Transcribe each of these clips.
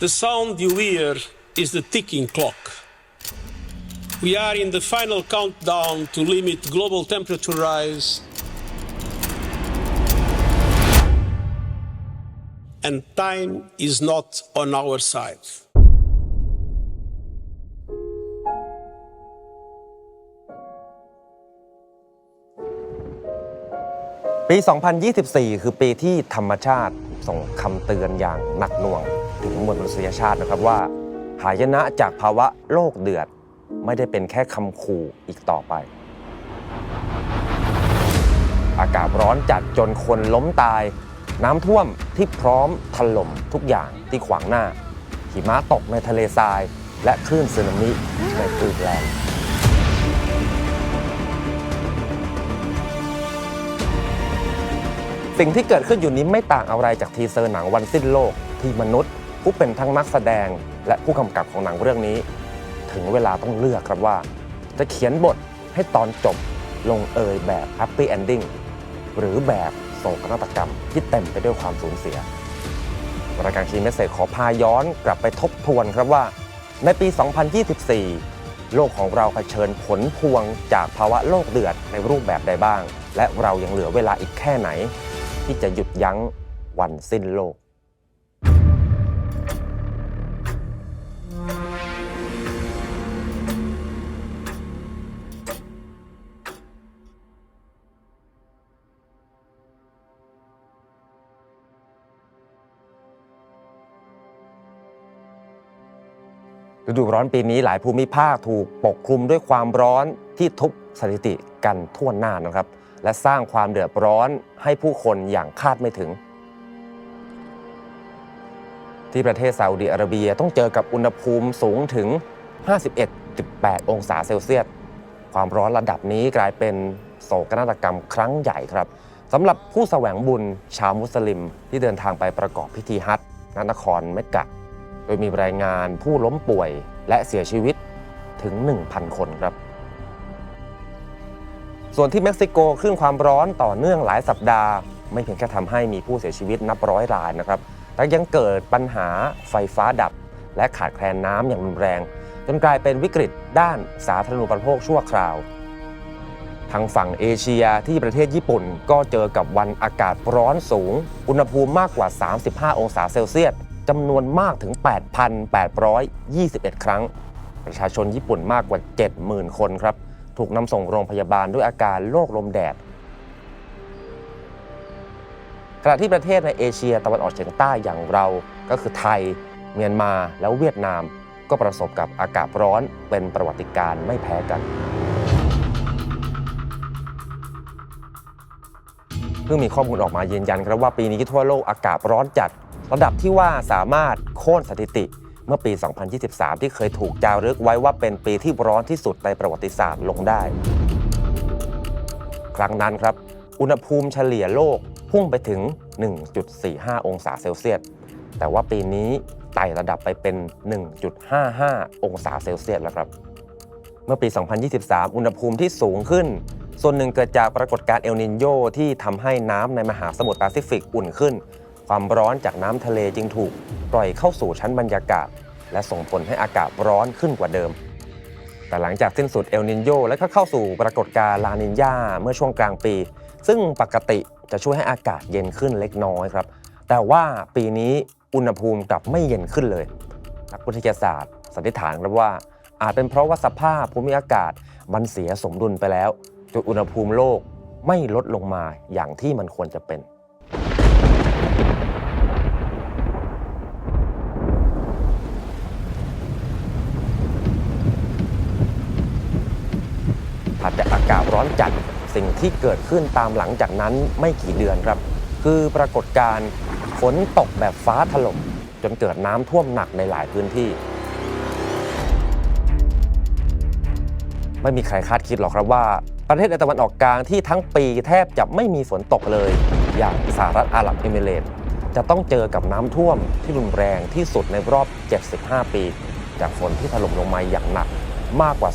The sound you hear is the ticking clock. We are in the final countdown to limit global temperature rise. And time is not on our side. ปี 2024 คือปีที่ธรรมชาติส่งคำเตือนอย่างหนักหน่วง ถึงมวลมนุษยชาตินะครับว่า หายนะจากภาวะโลกเดือด ไม่ได้เป็นแค่คำขู่อีกต่อไป อากาศร้อนจัดจนคนล้มตาย น้ำท่วมที่พร้อมถล่มทุกอย่างที่ขวางหน้า หิมะตกในทะเลทราย และคลื่นสึนามิในกรีนแลนด์สิ่งที่เกิดขึ้นอยู่นี้ไม่ต่างอะไรจากทีเซอร์หนังวันสิ้นโลกที่มนุษย์ ผู้เป็นทั้งนักแสดงและผู้กำกับของหนังเรื่องนี้ ถึงเวลาต้องเลือกครับว่า จะเขียนบทให้ตอนจบลงเอยแบบแฮปปี้เอนดิ้งหรือแบบโศกนาฏกรรมที่เต็มไปด้วยความสูญเสียรายการคีเมสเซจขอพาย้อนกลับไปทบทวนครับว่า ในปี 2024 โลกของเราเผชิญผลพวงจากภาวะโลกเดือดในรูปแบบใดบ้าง และเรายังเหลือเวลาอีกแค่ไหน ที่จะหยุดยั้งวันสิ้นโลก ดูร้อนปีนี้หลายภูมิภาคถูกปกคลุมด้วยความร้อนที่ทุบสถิติกันทั่วหน้านะครับ และสร้างความเดือดร้อนให้ผู้คนอย่างคาดไม่ถึง ที่ประเทศซาอุดิอาระเบียต้องเจอกับอุณหภูมิสูงถึง 51.8 องศาเซลเซียส ความร้อนระดับนี้กลายเป็นโศกนาฏกรรมครั้งใหญ่ครับสำหรับผู้แสวงบุญชาวมุสลิมที่เดินทางไปประกอบพิธีฮัจญ์ณนครเมกกะ โดยมีรายงานผู้ล้มป่วยและเสียชีวิตถึง 1,000 คนครับ ส่วนที่เม็กซิโกคลื่นความร้อนต่อเนื่องหลายสัปดาห์ ไม่เพียงแค่ทำให้มีผู้เสียชีวิตนับร้อยรายนะครับ แต่ยังเกิดปัญหาไฟฟ้าดับ และขาดแคลนน้ำอย่างรุนแรง จนกลายเป็นวิกฤตด้านสาธารณูปโภคชั่วคราวทางฝั่งเอเชียที่ประเทศญี่ปุ่นก็เจอกับวันอากาศร้อนสูง อุณหภูมิมากกว่า 35 องศาเซลเซียส จำนวนมากถึง 8,821 ครั้ง ประชาชนญี่ปุ่นมากกว่า 70,000 คนครับ ถูกนำส่งโรงพยาบาลด้วยอาการโรคลมแดด ขณะที่ประเทศในเอเชียตะวันออกเฉียงใต้อย่างเรา ก็คือไทย เมียนมา แล้วเวียดนาม ก็ประสบกับอากาศร้อนเป็นประวัติการไม่แพ้กันเพิ่งมีข้อมูลออกมายืนยันครับว่าปีนี้ทั่วโลกอากาศร้อนจัด ระดับที่ว่าสามารถโค่นสถิติเมื่อปี 2023 ที่เคยถูกจารึกไว้ว่าเป็นปีที่ร้อนที่สุดในประวัติศาสตร์ลงได้ ครั้งนั้นครับ อุณหภูมิเฉลี่ยโลกพุ่งไปถึง 1.45 องศาเซลเซียส แต่ว่าปีนี้ไต่ระดับไปเป็น 1.55 องศาเซลเซียสแล้วครับ เมื่อปี 2023 อุณหภูมิที่สูงขึ้น ส่วนหนึ่งเกิดจากปรากฏการณ์เอลนินโยที่ทำให้น้ำในมหาสมุทรแปซิฟิกอุ่นขึ้น ความร้อนจากน้ำทะเลจึงถูกปล่อยเข้าสู่ชั้นบรรยากาศ และส่งผลให้อากาศร้อนขึ้นกว่าเดิม แต่หลังจากสิ้นสุดเอลนินโยและก็เข้าสู่ปรากฏการณ์ลานินยาเมื่อช่วงกลางปี ซึ่งปกติจะช่วยให้อากาศเย็นขึ้นเล็กน้อยครับ แต่ว่าปีนี้อุณหภูมิกลับไม่เย็นขึ้นเลย นักวิทยาศาสตร์สันนิษฐานครับว่าอาจเป็นเพราะว่าสภาพภูมิอากาศมันเสียสมดุลไปแล้วจนอุณหภูมิโลกไม่ลดลงมาอย่างที่มันควรจะเป็น ถัดจากอากาศ ร้อนจัดสิ่งที่เกิดขึ้นตามหลังจากนั้นไม่กี่เดือนครับ คือปรากฏการณ์ฝนตกแบบฟ้าถล่มจนเกิดน้ำท่วมหนักในหลายพื้นที่ ไม่มีใครคาดคิดหรอกครับว่า ประเทศในตะวันออกกลางที่ทั้งปีแทบจะไม่มีฝนตกเลย อย่างสหรัฐอาหรับเอมิเรตส์จะต้องเจอกับน้ำท่วมที่รุนแรงที่สุดในรอบ 75 ปี จากฝนที่ถล่มลงมาอย่างหนักมากกว่า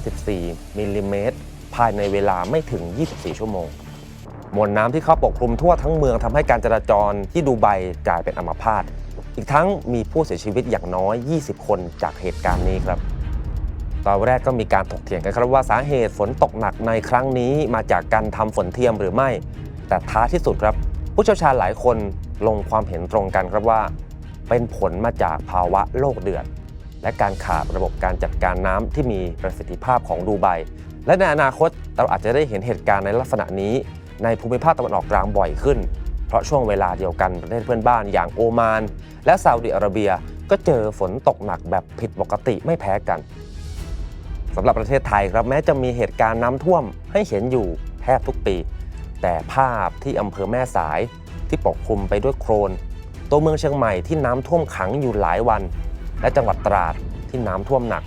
254มิลลิเมตร ภายในเวลาไม่ถึง 24 ชั่วโมง มวลน้ำที่เข้าปกคลุมทั่วทั้งเมืองทำให้การจราจรที่ดูไบกลายเป็นอัมพาต อีกทั้งมีผู้เสียชีวิตอย่างน้อย 20 คนจากเหตุการณ์นี้ครับตอนแรกก็มีการถกเถียงกันครับว่าสาเหตุฝนตกหนักในครั้งนี้มาจากการทำฝนเทียมหรือไม่ แต่ท้ายที่สุดครับ ผู้เชี่ยวชาญหลายคนลงความเห็นตรงกันครับว่า เป็นผลมาจากภาวะโลกเดือด และการขาดระบบการจัดการน้ำที่มีประสิทธิภาพของดูไบ และในอนาคตเราอาจจะได้เห็นเหตุการณ์ในลักษณะนี้ในภูมิภาคตะวันออกกลางบ่อยขึ้น เพราะช่วงเวลาเดียวกันประเทศเพื่อนบ้านอย่างโอมาน และซาอุดิอาระเบียก็เจอฝนตกหนักแบบผิดปกติไม่แพ้กันสำหรับประเทศไทยครับแม้จะมีเหตุการณ์น้ำท่วมให้เห็นอยู่แทบทุกปี แต่ภาพที่อำเภอแม่สายที่ปกคลุมไปด้วยโครนตัวเมืองเชียงใหม่ที่น้ำท่วมขังอยู่หลายวัน และจังหวัดตราดที่น้ำท่วมหนัก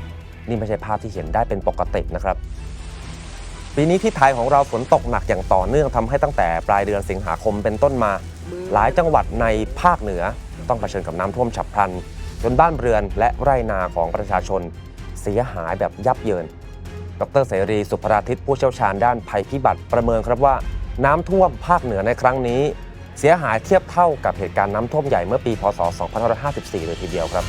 นี่ไม่ใช่ภาพที่เห็นได้เป็นปกตินะครับ ปีนี้ที่ไทยของเราฝนตกหนักอย่างต่อเนื่องทำให้ตั้งแต่ปลายเดือนสิงหาคมเป็นต้นมา หลายจังหวัดในภาคเหนือ ต้องเผชิญกับน้ำท่วมฉับพลัน จนบ้านเรือนและไร่นาของประชาชน เสียหายแบบยับเยิน ดรเสรีสุภราทิตผู้เชี่ยวชาญด้านภัยพิบัติประเมินครับว่า น้ำท่วมภาคเหนือในครั้งนี้ เสียหายเทียบเท่ากับเหตุการณ์น้ำท่วมใหญ่เมื่อปีพศ 2554 เลยทีเดียวครับ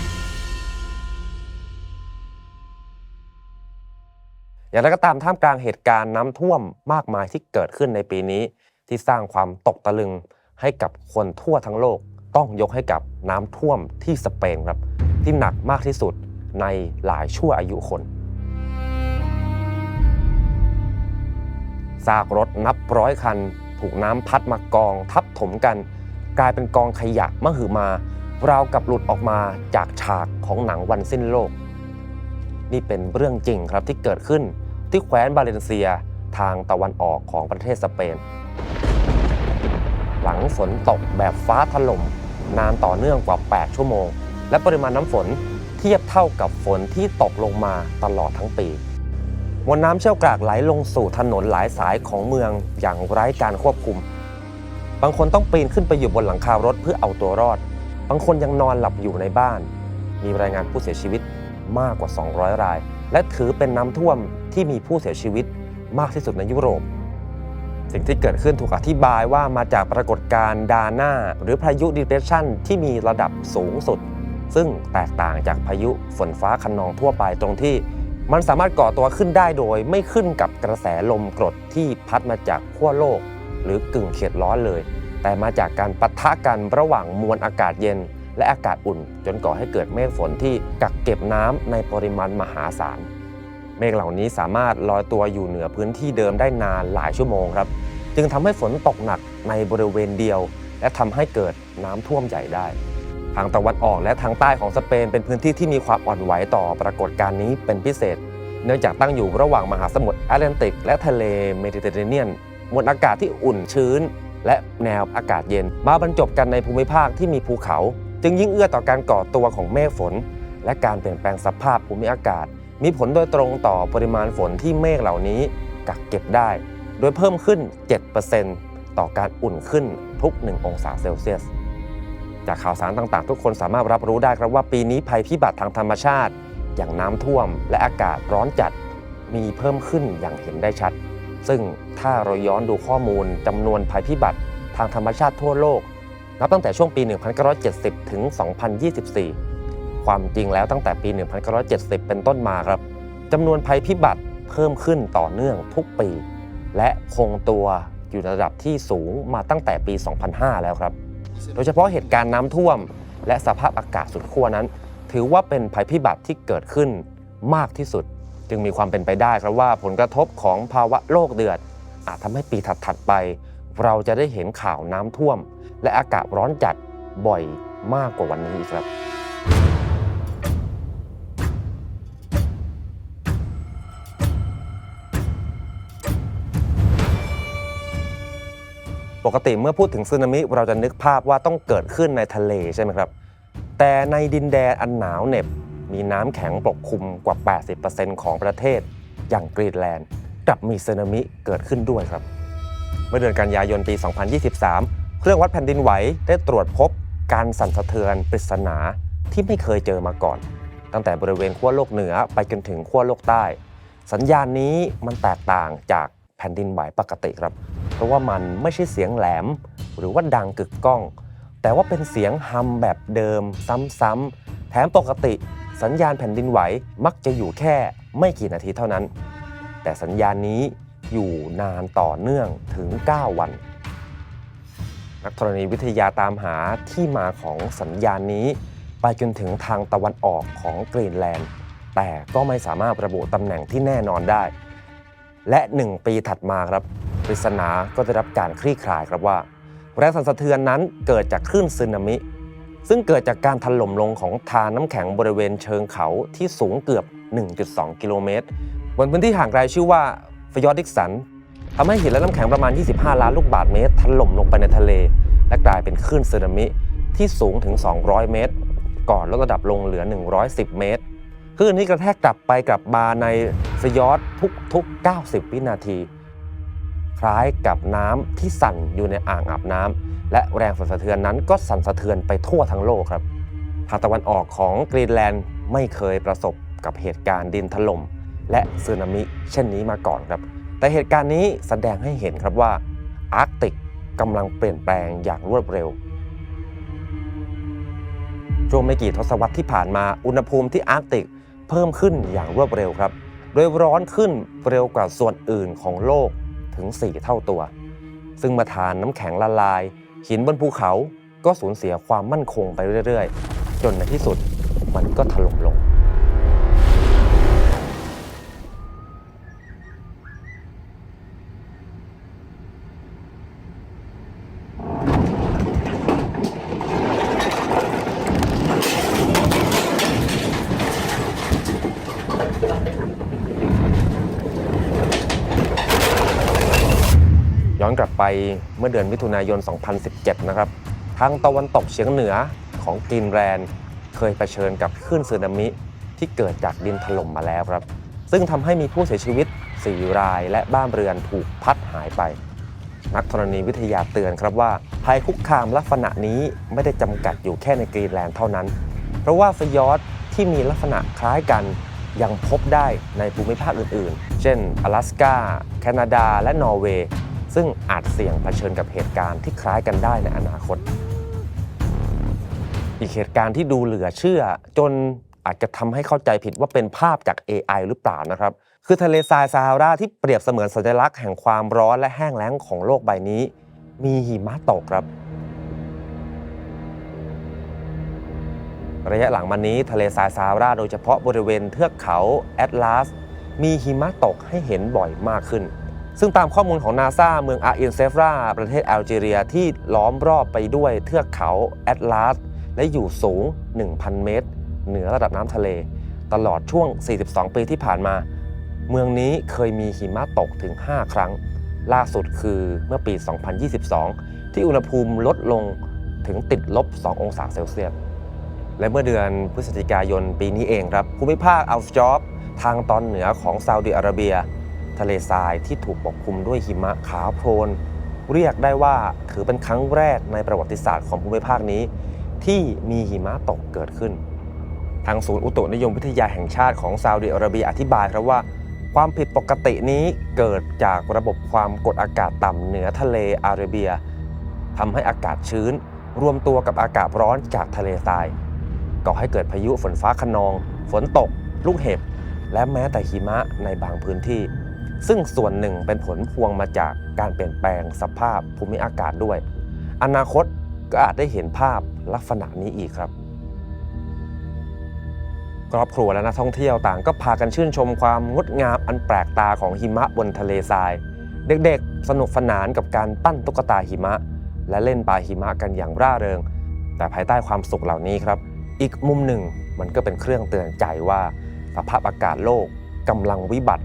อย่างไรก็ตามท่ามกลางเหตุการณ์น้ำท่วมมากมายที่เกิดขึ้นในปีนี้ ที่สร้างความตกตะลึงให้กับคนทั่วทั้งโลก ต้องยกให้กับน้ำท่วมที่สเปนครับที่หนักมากที่สุดในหลายชั่วอายุคนซากรถนับร้อยคัน ถูกน้ำพัดมากองทับถมกัน กลายเป็นกองขยะมหึมา ราวกับหลุดออกมาจากฉากของหนังวันสิ้นโลก นี่เป็นเรื่องจริงครับที่เกิดขึ้นที่แคว้นบาเลนเซียทางตะวันออกของประเทศสเปน หลังฝนตกแบบฟ้าถล่มนานต่อเนื่องกว่า 8 ชั่วโมง และปริมาณน้ำฝนเทียบเท่ากับฝนที่ตกลงมาตลอดทั้งปี มวลน้ำเชี่ยวกรากไหลลงสู่ถนนหลายสายของเมืองอย่างไร้การควบคุม บางคนต้องปีนขึ้นไปอยู่บนหลังคารถเพื่อเอาตัวรอด บางคนยังนอนหลับอยู่ในบ้าน มีรายงานผู้เสียชีวิต มากกว่า 200 ราย และถือเป็นน้ำท่วมที่มีผู้เสียชีวิตมากที่สุดในยุโรป สิ่งที่เกิดขึ้นถูกอธิบายว่ามาจากปรากฏการณ์ดาน่าหรือพายุดิเพรสชันที่มีระดับสูงสุด ซึ่งแตกต่างจากพายุฝนฟ้าคะนองทั่วไปตรงที่ มันสามารถก่อตัวขึ้นได้โดย ไม่ขึ้นกับกระแสลมกรดที่พัดมาจากขั้วโลก หรือกึ่งเขตร้อนเลย แต่มาจากการปะทะกันระหว่างมวลอากาศเย็น และอากาศอุ่น จนก่อให้เกิดเมฆฝนที่กักเก็บน้ำในปริมาณมหาศาล เมฆเหล่านี้สามารถลอยตัวอยู่เหนือพื้นที่เดิมได้นานหลายชั่วโมงครับ จึงทำให้ฝนตกหนักในบริเวณเดียว และทำให้เกิดน้ำท่วมใหญ่ได้ ทางตะวันออกและทางใต้ของสเปนเป็นพื้นที่ที่มีความอ่อนไหวต่อปรากฏการณ์นี้เป็นพิเศษ เนื่องจากตั้งอยู่ระหว่างมหาสมุทรแอตแลนติก และทะเลเมดิเตอร์เรเนียนมวลอากาศที่อุ่นชื้นและแนวอากาศเย็นมาบรรจบกันในภูมิภาคที่มีภูเขา จึงยิ่งเอื้อต่อการก่อตัวของเมฆฝน และการเปลี่ยนแปลงสภาพภูมิอากาศ มีผลโดยตรงต่อปริมาณฝนที่เมฆเหล่านี้กักเก็บได้ โดยเพิ่มขึ้น 7%ต่อการอุ่นขึ้นทุก 1 องศาเซลเซียส จากข่าวสารต่างๆ ทุกคนสามารถรับรู้ได้ครับว่าปีนี้ภัยพิบัติทางธรรมชาติ อย่างน้ำท่วม และอากาศร้อนจัดมีเพิ่มขึ้นอย่างเห็นได้ชัด ซึ่งถ้าเราย้อนดูข้อมูลจำนวนภัยพิบัติทางธรรมชาติทั่วโลก นับตั้งแต่ช่วงปี 1970 ถึง 2024 ความจริงแล้วตั้งแต่ปี 1970 เป็นต้นมาครับจำนวนภัยพิบัติเพิ่มขึ้นต่อเนื่องทุกปี และคงตัวอยู่ในระดับที่สูงมาตั้งแต่ปี 2005 แล้วครับ โดยเฉพาะเหตุการณ์น้ำท่วม และสภาพอากาศสุดขั้วนั้น ถือว่าเป็นภัยพิบัติที่เกิดขึ้นมากที่สุด จึงมีความเป็นไปได้ครับว่าผลกระทบของภาวะโลกเดือด อาจทำให้ปีถัดๆไป เราจะได้เห็นข่าวน้ำท่วม และอากาศร้อนจัดบ่อยมากกว่าวันนี้อีกครับ ปกติเมื่อพูดถึงสึนามิเราจะนึกภาพว่าต้องเกิดขึ้นในทะเลใช่ไหมครับ แต่ในดินแดนอันหนาวเหน็บ มีน้ำแข็งปกคลุมกว่า 80%ของประเทศ อย่างกรีนแลนด์กลับมีสึนามิเกิดขึ้นด้วยครับ เมื่อเดือนกันยายนปี 2023 เครื่องวัดแผ่นดินไหวได้ตรวจพบการสั่นสะเทือนปริศนาที่ไม่เคยเจอมาก่อน ตั้งแต่บริเวณขั้วโลกเหนือไปจนถึงขั้วโลกใต้ สัญญาณนี้มันแตกต่างจากแผ่นดินไหวปกติครับ เพราะว่ามันไม่ใช่เสียงแหลม หรือว่าดังกึกก้อง แต่ว่าเป็นเสียงฮัมแบบเดิมซ้ำๆแถมปกติ สัญญาณแผ่นดินไหวมักจะอยู่แค่ไม่กี่นาทีเท่านั้น แต่สัญญาณนี้อยู่นานต่อเนื่องถึง 9 วัน นักธรณีวิทยาตามหาที่มาของสัญญาณนี้ ไปจนถึงทางตะวันออกของกรีนแลนด์ แต่ก็ไม่สามารถระบุตำแหน่งที่แน่นอนได้ และ 1 ปีถัดมาครับปริศนาก็ได้รับการคลี่คลายครับว่า แรงสั่นสะเทือนนั้นเกิดจากคลื่นสึนามิ ซึ่งเกิดจากการถล่มลงของทานน้ำแข็งบริเวณเชิงเขาที่สูงเกือบ 1.2 กิโลเมตรบนพื้นที่ห่างไกลชื่อว่าฟยอร์ดิกสัน ทำให้หินและน้ำแข็งประมาณ 25 ล้านลูกบาศก์เมตรถล่มลงไปในทะเล และกลายเป็นคลื่นสึนามิที่สูงถึง 200 เมตร ก่อนลดระดับลงเหลือ 110 เมตรคลื่นนี้กระแทกกลับไปกลับมาในฟยอดทุกๆ 90 วินาที คล้ายกับน้ำที่สั่นอยู่ในอ่างอาบน้ำและแรงสั่นสะเทือนนั้นก็สั่นสะเทือนไปทั่วทั้งโลกครับทางตะวันออกของกรีนแลนด์ไม่เคยประสบกับเหตุการณ์ดินถล่มและสึนามิเช่นนี้มาก่อนครับ แต่เหตุการณ์นี้แสดงให้เห็นครับว่าอาร์กติกกำลังเปลี่ยนแปลงอย่างรวดเร็ว ช่วงไม่กี่ทศวรรษที่ผ่านมาอุณหภูมิที่อาร์กติกเพิ่มขึ้นอย่างรวดเร็วครับ โดยร้อนขึ้นเร็วกว่าส่วนอื่นของโลกถึง 4 เท่าตัว ซึ่งมาทานน้ำแข็งละลาย หินบนภูเขาก็สูญเสียความมั่นคงไปเรื่อยๆ จนในที่สุดมันก็ถล่มลง ไปเมื่อเดือนมิถุนายน 2017 นะครับ ทางตะวันตกเฉียงเหนือของกรีนแลนด์เคยเผชิญกับคลื่นสึนามิที่เกิดจากดินถล่มมาแล้วครับ ซึ่งทำให้มีผู้เสียชีวิต 4 รายและบ้านเรือนถูกพัดหายไป นักธรณีวิทยาเตือนครับว่าภัยคุกคามลักษณะนี้ไม่ได้จำกัดอยู่แค่ในกรีนแลนด์เท่านั้น เพราะว่าฟยอร์ดที่มีลักษณะคล้ายกันยังพบได้ในภูมิภาคอื่นๆ เช่น阿拉สกาแคนาดา และนอร์เวย์ ซึ่งอาจเสี่ยงเผชิญกับเหตุการณ์ที่คล้ายกันได้ในอนาคต อีกเหตุการณ์ที่ดูเหลือเชื่อ จนอาจจะทำให้เข้าใจผิดว่าเป็นภาพจาก AI หรือเปล่านะครับ คือทะเลทรายซาฮาราที่เปรียบเสมือนสัญลักษณ์แห่งความร้อนและแห้งแล้งของโลกใบนี้ มีหิมะตกครับระยะหลังมานี้ทะเลทรายซาฮาราโดยเฉพาะบริเวณเทือกเขาแอตลาส มีหิมะตกให้เห็นบ่อยมากขึ้น ซึ่งตามข้อมูลของนาซาเมืองอาอินเซฟราประเทศแอลจีเรียที่ล้อมรอบไปด้วยเทือกเขาแอตลาส และอยู่สูง 1,000 เมตร เหนือระดับน้ำทะเล ตลอดช่วง 42 ปีที่ผ่านมา เมืองนี้เคยมีหิมะตกถึง 5 ครั้ง ล่าสุดคือเมื่อปี 2022 ที่อุณหภูมิลดลงถึงติดลบ 2 องศาเซลเซียส และเมื่อเดือนพฤศจิกายนปีนี้เองครับภูมิภาคอัลจอบทางตอนเหนือของซาอุดิอาระเบีย ทะเลทรายที่ถูกปกคลุมด้วยหิมะขาวโพลน เรียกได้ว่าถือเป็นครั้งแรกในประวัติศาสตร์ของภูมิภาคนี้ ที่มีหิมะตกเกิดขึ้น ทางศูนย์อุตุนิยมวิทยาแห่งชาติของซาอุดิอาระเบียอธิบายครับว่าความผิดปกตินี้เกิดจากระบบความกดอากาศต่ำเหนือทะเลอาระเบียทำให้อากาศชื้น รวมตัวกับอากาศร้อนจากทะเลทรายก่อให้เกิดพายุฝนฟ้าคะนอง ฝนตก ลูกเห็บ และแม้แต่หิมะในบางพื้นที่ ซึ่งส่วนหนึ่งเป็นผลพวงมาจากการเปลี่ยนแปลงสภาพภูมิอากาศด้วย อนาคตก็อาจได้เห็นภาพลักษณะนี้อีกครับครอบครัวและนักท่องเที่ยวต่างก็พากันชื่นชมความงดงามอันแปลกตาของหิมะบนทะเลทราย เด็กๆ สนุกสนานกับการปั้นตุ๊กตาหิมะ และเล่นปลาหิมะกันอย่างร่าเริง แต่ภายใต้ความสุขเหล่านี้ครับ อีกมุมหนึ่งมันก็เป็นเครื่องเตือนใจว่า สภาพอากาศโลกกำลังวิบัติ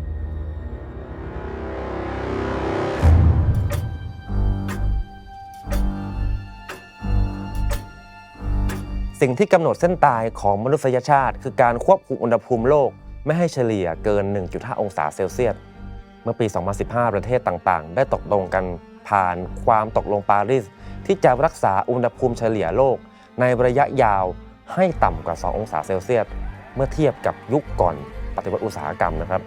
สิ่งที่กำหนดเส้นตายของมนุษยชาติ คือการควบคุมอุณหภูมิโลก ไม่ให้เฉลี่ยเกิน 1.5 องศาเซลเซียส เมื่อปี 2015 ประเทศต่างๆ ได้ตกลงกันผ่านความตกลงปารีสที่จะรักษาอุณหภูมิเฉลี่ยโลก ในระยะยาวให้ต่ำกว่า 2 องศาเซลเซียส เมื่อเทียบกับยุคก่อนปฏิวัติอุตสาหกรรมนะครับ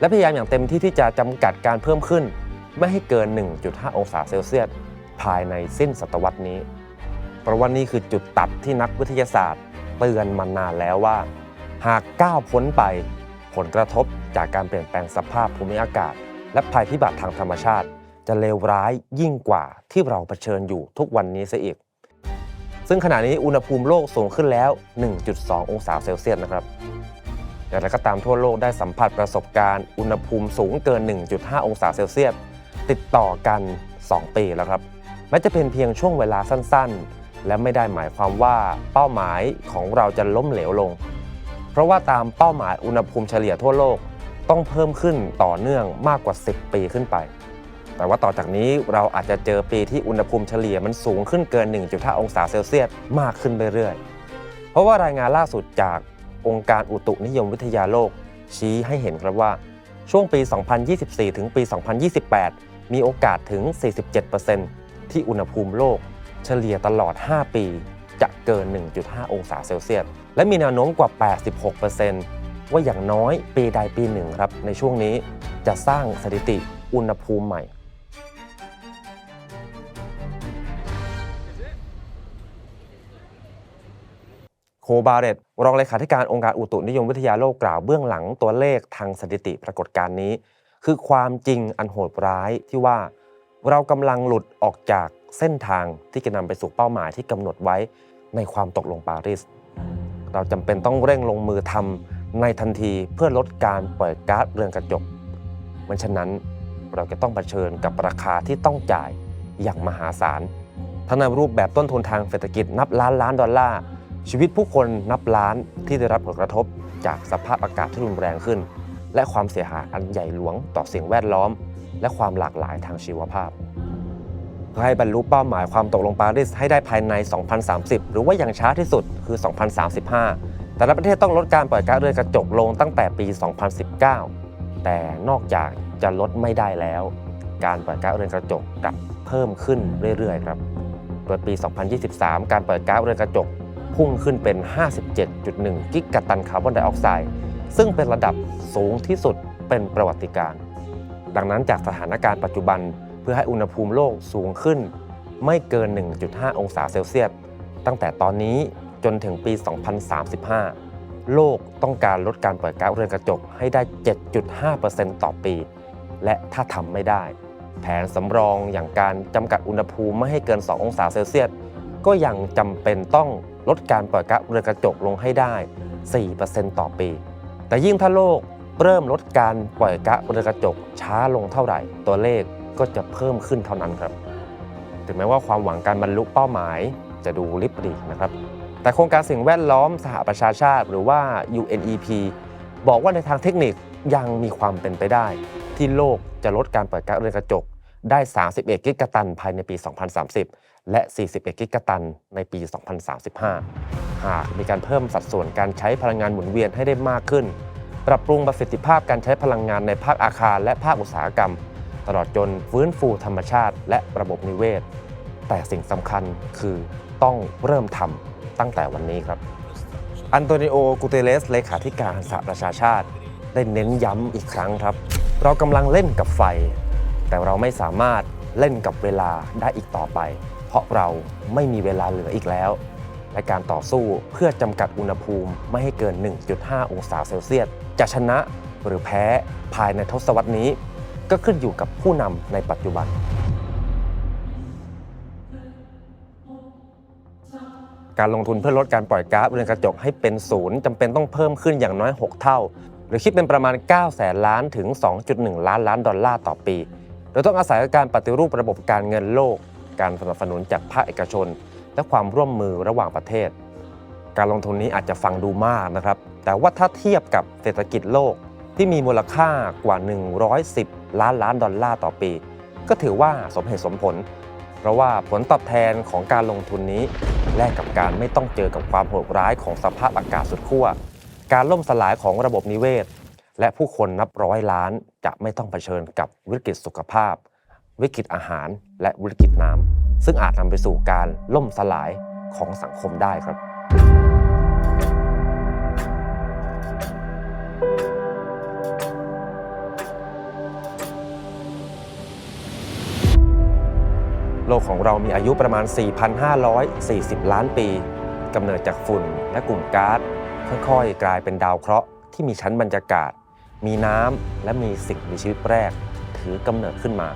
และพยายามอย่างเต็มที่ที่จะจำกัดการเพิ่มขึ้น ไม่ให้เกิน 1.5 องศาเซลเซียส ภายในสิ้นศตวรรษนี้ เพราะว่านี่คือจุดตัดที่นักวิทยาศาสตร์เตือนมานานแล้วว่า หากก้าวพ้นไป ผลกระทบจากการเปลี่ยนแปลงสภาพภูมิอากาศ และภัยพิบัติทางธรรมชาติ จะเลวร้ายยิ่งกว่าที่เราเผชิญอยู่ทุกวันนี้ซะอีก ซึ่งขณะนี้อุณหภูมิโลกสูงขึ้นแล้ว 1.2 องศาเซลเซียสนะครับอย่างไรก็ตามทั่วโลกได้สัมผัสประสบการณ์อุณหภูมิสูงเกิน 1.5 องศาเซลเซียสติดต่อกัน 2 ปีแล้วครับแม้จะเป็นเพียงช่วงเวลาสั้นๆ และไม่ได้หมายความว่าเป้าหมายของเราจะล้มเหลวลง เพราะว่าตามเป้าหมายอุณหภูมิเฉลี่ยทั่วโลกต้องเพิ่มขึ้นต่อเนื่องมากกว่า 10 ปีขึ้นไป แต่ว่าต่อจากนี้เราอาจจะเจอปีที่อุณหภูมิเฉลี่ยมันสูงขึ้นเกิน 1.5 องศาเซลเซียสมากขึ้นเรื่อยๆ เพราะว่ารายงานล่าสุดจากองค์การอุตุนิยมวิทยาโลก ชี้ให้เห็นครับว่าช่วงปี 2024 ถึงปี 2028 มีโอกาสถึง 47%ที่อุณหภูมิโลก เฉลี่ยตลอด 5 ปี จะเกิน 1.5 องศาเซลเซียส และมีแนวโน้มกว่า 86%ว่าอย่างน้อยปีใดปีหนึ่งครับ ในช่วงนี้จะสร้างสถิติอุณหภูมิใหม่ โคบาเรตรองเลขาธิการองค์การอุตุนิยมวิทยาโลกกล่าวเบื้องหลังตัวเลขทางสถิติปรากฏการณ์นี้ คือความจริงอันโหดร้ายที่ว่าเรากำลังหลุดออกจาก เส้นทางที่จะนำไปสู่เป้าหมายที่กำหนดไว้ในความตกลงปารีส เราจำเป็นต้องเร่งลงมือทำในทันทีเพื่อลดการปล่อยก๊าซเรือนกระจกไม่ฉะนั้นเราจะต้องเผชิญกับราคาที่ต้องจ่ายอย่างมหาศาล ทั้งในรูปแบบต้นทุนทางเศรษฐกิจนับล้านล้านดอลลาร์ ชีวิตผู้คนนับล้านที่ได้รับผลกระทบจากสภาพอากาศที่รุนแรงขึ้น และความเสียหายอันใหญ่หลวงต่อสิ่งแวดล้อม และความหลากหลายทางชีวภาพเพื่อ ให้บรรลุเป้าหมายความตกลงปารีสให้ได้ภายใน 2030 หรือว่าอย่างช้าที่สุดคือ 2035 แต่ละประเทศต้องลดการปล่อยก๊าซเรือนกระจกลงตั้งแต่ปี 2019 แต่นอกจากจะลดไม่ได้แล้ว การปล่อยก๊าซเรือนกระจกกลับเพิ่มขึ้นเรื่อยๆครับ โดยปี 2023 การปล่อยก๊าซเรือนกระจกพุ่งขึ้นเป็น 57.1 กิกะตันคาร์บอนไดออกไซด์ ซึ่งเป็นระดับสูงที่สุดเป็นประวัติการ ดังนั้นจากสถานการณ์ปัจจุบัน พื่อให้อุณหภูมิโลกสูงขึ้น ไม่เกิน 1.5 องศาเซลเซียส ตั้งแต่ตอนนี้จนถึงปี 2035 โลกต้องการลดการปล่อยก๊าซเรือนกระจกให้ได้ 7.5%ต่อปี และถ้าทำไม่ได้ แผนสำรองอย่างการจำกัดอุณหภูมิไม่ให้เกิน 2 องศาเซลเซียส ก็ยังจำเป็นต้องลดการปล่อยก๊าซเรือนกระจกลงให้ได้ 4%ต่อปี แต่ยิ่งถ้าโลกเริ่มลดการปล่อยก๊าซเรือนกระจกช้าลงเท่าไหร่ ตัวเลข ก็จะเพิ่มขึ้นเท่านั้นครับ ถึงแม้ว่าความหวังการบรรลุเป้าหมายจะดูลิบหลีนะครับ แต่โครงการสิ่งแวดล้อมสหประชาชาติ หรือว่า UNEP บอกว่าในทางเทคนิคยังมีความเป็นไปได้ ที่โลกจะลดการปล่อยก๊าซเรือนกระจกได้ 31 กิกะตันภายในปี 2030 และ 41 กิกะตันในปี 2035 หากมีการเพิ่มสัดส่วนการใช้พลังงานหมุนเวียนให้ได้มากขึ้น ปรับปรุงประสิทธิภาพการใช้พลังงานในภาคอาคารและภาคอุตสาหกรรม ตลอดจนฟื้นฟูธรรมชาติ และระบบนิเวศ แต่สิ่งสำคัญคือต้องเริ่มทำตั้งแต่วันนี้ครับ อันโตนิโอ กูเตเลส เลขาธิการสหประชาชาติ ได้เน้นย้ำอีกครั้งครับ เรากำลังเล่นกับไฟ แต่เราไม่สามารถเล่นกับเวลาได้อีกต่อไป เพราะเราไม่มีเวลาเหลืออีกแล้ว และการต่อสู้เพื่อจำกัดอุณหภูมิไม่ให้เกิน 1.5 องศาเซลเซียส จะชนะหรือแพ้ภายในทศวรรษนี้ ก็ขึ้นอยู่กับผู้นำในปัจจุบัน การลงทุนเพื่อลดการปล่อยก๊าซเรือนกระจกให้เป็นศูนย์จำเป็นต้องเพิ่มขึ้นอย่างน้อย 6 เท่า หรือคิดเป็นประมาณ 9 แสนล้านถึง 2.1 ล้านล้านดอลลาร์ต่อปี โดยต้องอาศัยการปฏิรูประบบการเงินโลก การสนับสนุนจากภาคเอกชน และความร่วมมือระหว่างประเทศ การลงทุนนี้อาจจะฟังดูมากนะครับ แต่ว่าถ้าเทียบกับเศรษฐกิจโลกที่มีมูลค่ากว่า 110 ล้านล้านดอลลาร์ต่อปี ก็ถือว่าสมเหตุสมผล เพราะว่าผลตอบแทนของการลงทุนนี้ แลกกับการไม่ต้องเจอกับความโหดร้ายของสภาพอากาศสุดขั้วการล่มสลายของระบบนิเวศ และผู้คนนับร้อยล้านจะไม่ต้องเผชิญกับวิกฤตสุขภาพ วิกฤตอาหาร และวิกฤตน้ำซึ่งอาจนำไปสู่การล่มสลายของสังคมได้ครับ โลกของเรามีอายุประมาณ 4,540 ล้านปีกำเนิดจากฝุ่นและกลุ่มก๊าซค่อยๆ กลายเป็นดาวเคราะห์ที่มีชั้นบรรยากาศ มีน้ำและมีสิ่งมีชีวิตแรก ถือกำเนิดขึ้นมา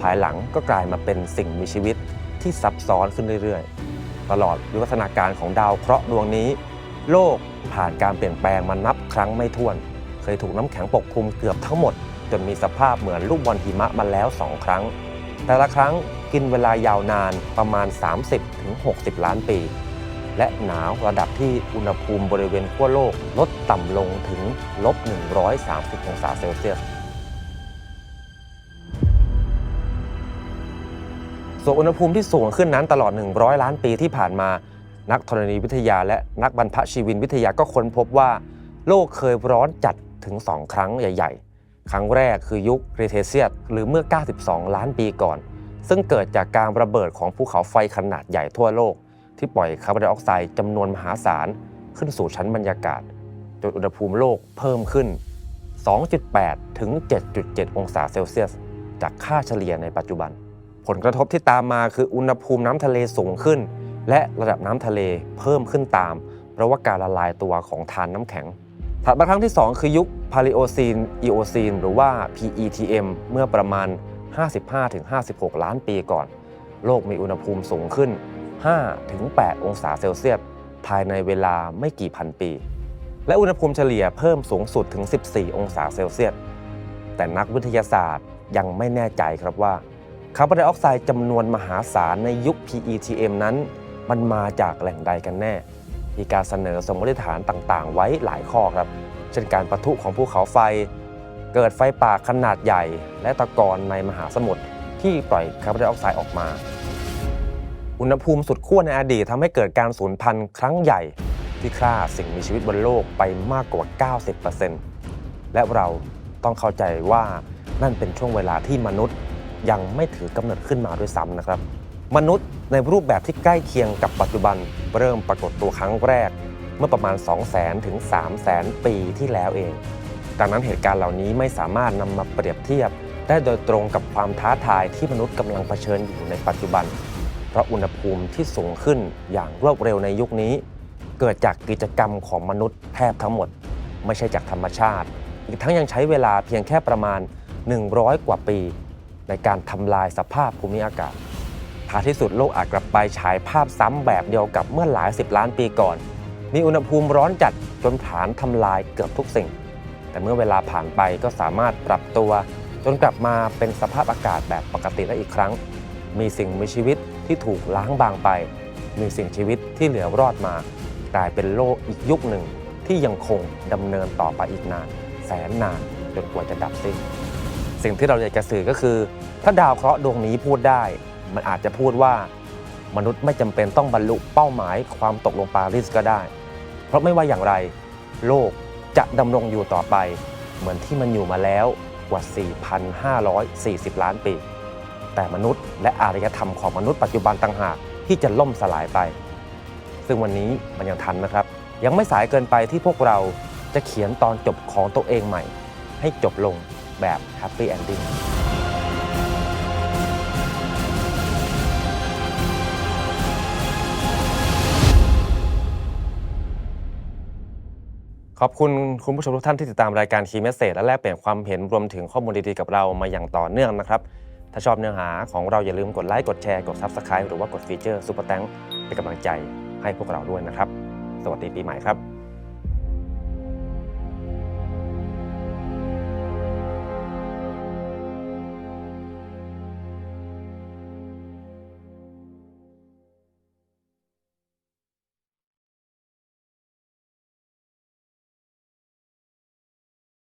ภายหลังก็กลายมาเป็นสิ่งมีชีวิตที่ซับซ้อนขึ้นเรื่อยๆ ตลอดวิวัฒนาการของดาวเคราะห์ดวงนี้ โลกผ่านการเปลี่ยนแปลงมานับครั้งไม่ถ้วน เคยถูกน้ำแข็งปกคลุมเกือบทั้งหมด จนมีสภาพเหมือนลูกบอลหิมะมาแล้ว2ครั้ง แต่ละครั้งกินเวลายาวนานประมาณ 30-60 ล้านปี และหนาวระดับที่อุณหภูมิบริเวณขั้วโลกลดต่ำลงถึงลบ 130 องศาเซลเซียส ส่วนอุณหภูมิที่สูงขึ้นนั้นตลอด 100 ล้านปีที่ผ่านมา นักธรณีวิทยาและนักบรรพชีวินวิทยาก็ค้นพบว่า โลกเคยร้อนจัดถึง2ครั้งใหญ่ ๆ ครั้งแรกคือยุคครีเทเซียสหรือเมื่อ 92 ล้านปีก่อน ซึ่งเกิดจากการระเบิดของภูเขาไฟขนาดใหญ่ทั่วโลก ที่ปล่อยคาร์บอนไดออกไซด์จำนวนมหาศาล ขึ้นสู่ชั้นบรรยากาศ จนอุณหภูมิโลกเพิ่มขึ้น 2.8 ถึง 7.7 องศาเซลเซียส จากค่าเฉลี่ยในปัจจุบัน ผลกระทบที่ตามมาคืออุณหภูมิน้ำทะเลสูงขึ้น และระดับน้ำทะเลเพิ่มขึ้นตาม เพราะว่าการละลายตัวของทานน้ำแข็ง ถัดมาครั้งที่ 2 คือยุคพาลิโอซีนอีโอซีนหรือว่า PETM เมื่อประมาณ 55-56 ล้านปีก่อน โลกมีอุณหภูมิสูงขึ้น 5-8 องศาเซลเซียส ภายในเวลาไม่กี่พันปี และอุณหภูมิเฉลี่ยเพิ่มสูงสุดถึง 14 องศาเซลเซียส แต่นักวิทยาศาสตร์ยังไม่แน่ใจครับว่าคาร์บอนไดออกไซด์จำนวนมหาศาลในยุค PETM นั้น มันมาจากแหล่งใดกันแน่ มีการเสนอสมมติฐานต่างๆ ไว้หลายข้อครับ เช่นการปะทุของภูเขาไฟ เกิดไฟป่าขนาดใหญ่ และตะกอนในมหาสมุทรที่ปล่อยคาร์บอนไดออกไซด์ออกมา อุณหภูมิสุดขั้วในอดีตทำให้เกิดการสูญพันธุ์ครั้งใหญ่ที่ฆ่าสิ่งมีชีวิตบนโลกไปมากกว่า 90%และเราต้องเข้าใจว่านั่นเป็นช่วงเวลาที่มนุษย์ยังไม่ถือกำเนิดขึ้นมาด้วยซ้ำนะครับ มนุษย์ในรูปแบบที่ใกล้เคียงกับปัจจุบันเริ่มปรากฏตัวครั้งแรก เมื่อประมาณ 200,000 ถึง 300,000 ปีที่แล้วเอง ดังนั้นเหตุการณ์เหล่านี้ไม่สามารถนำมาเปรียบเทียบ ได้โดยตรงกับความท้าทายที่มนุษย์กำลังเผชิญอยู่ในปัจจุบัน เพราะอุณหภูมิที่สูงขึ้นอย่างรวดเร็วในยุคนี้ เกิดจากกิจกรรมของมนุษย์แทบทั้งหมด ไม่ใช่จากธรรมชาติ อีกทั้งยังใช้เวลาเพียงแค่ประมาณ 100 กว่าปี ในการทำลายสภาพภูมิอากาศ ท้ายที่สุดโลกอาจกลับไปฉายภาพซ้ำแบบเดียวกับเมื่อหลายสิบล้านปีก่อน มีอุณหภูมิร้อนจัดจนผลาญทำลายเกือบทุกสิ่ง แต่เมื่อเวลาผ่านไปก็สามารถปรับตัว จนกลับมาเป็นสภาพอากาศแบบปกติได้อีกครั้ง มีสิ่งมีชีวิตที่ถูกล้างบางไป มีสิ่งชีวิตที่เหลือรอดมา กลายเป็นโลกอีกยุคหนึ่ง ที่ยังคงดำเนินต่อไปอีกนาน แสนนานจนกว่าจะดับสิ้น สิ่งที่เราอยากจะสื่อก็คือ ถ้าดาวเคราะห์ดวงนี้พูดได้ มันอาจจะพูดว่ามนุษย์ไม่จำเป็นต้องบรรลุเป้าหมายความตกลงปารีสก็ได้ เพราะไม่ว่าอย่างไร โลกจะดำรงอยู่ต่อไป เหมือนที่มันอยู่มาแล้วกว่า 4,540 ล้านปี แต่มนุษย์และอารยธรรมของมนุษย์ปัจจุบันต่างหากที่จะล่มสลายไป ซึ่งวันนี้มันยังทันนะครับ ยังไม่สายเกินไปที่พวกเราจะเขียนตอนจบของตัวเองใหม่ ให้จบลงแบบแฮปปี้เอนดิ้ง ขอบคุณคุณผู้ชมทุกท่านที่ติดตามรายการคีย์เมสเซจและแลกเปลี่ยนความเห็นรวมถึงข้อมูลดีๆกับเรามาอย่างต่อเนื่องนะครับ ถ้าชอบเนื้อหาของเราอย่าลืมกดไลค์กดแชร์กด Subscribe หรือว่ากดฟีเจอร์ซุปเปอร์แตงเป็นกำลังใจให้พวกเราด้วยนะครับ สวัสดีปีใหม่ครับ